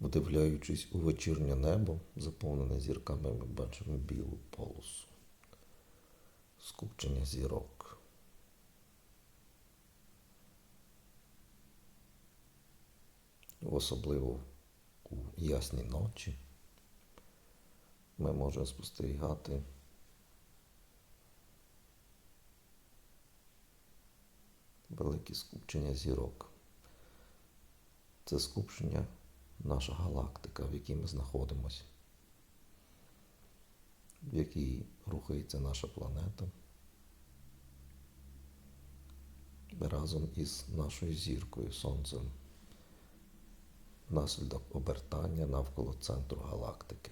Вдивляючись у вечірнє небо, заповнене зірками, ми бачимо білу полосу. Скупчення зірок. Особливо у ясні ночі ми можемо спостерігати великі скупчення зірок. Це скупчення наша галактика, в якій ми знаходимося, в якій рухається наша планета разом із нашою зіркою Сонцем внаслідок обертання навколо центру галактики.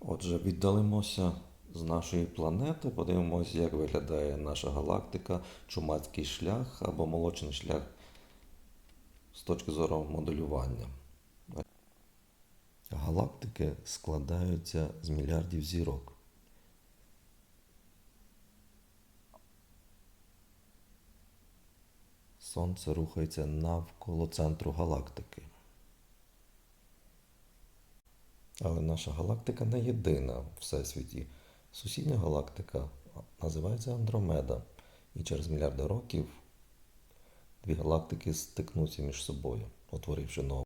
Отже, віддалимося з нашої планети, подивимося, як виглядає наша галактика, чумацький шлях або молочний шлях з точки зору моделювання. Галактики складаються з мільярдів зірок. Сонце рухається навколо центру галактики. Але наша галактика не єдина в Всесвіті. Сусідня галактика називається Андромеда. І через мільярди років дві галактики стикнуться між собою, утворивши нову.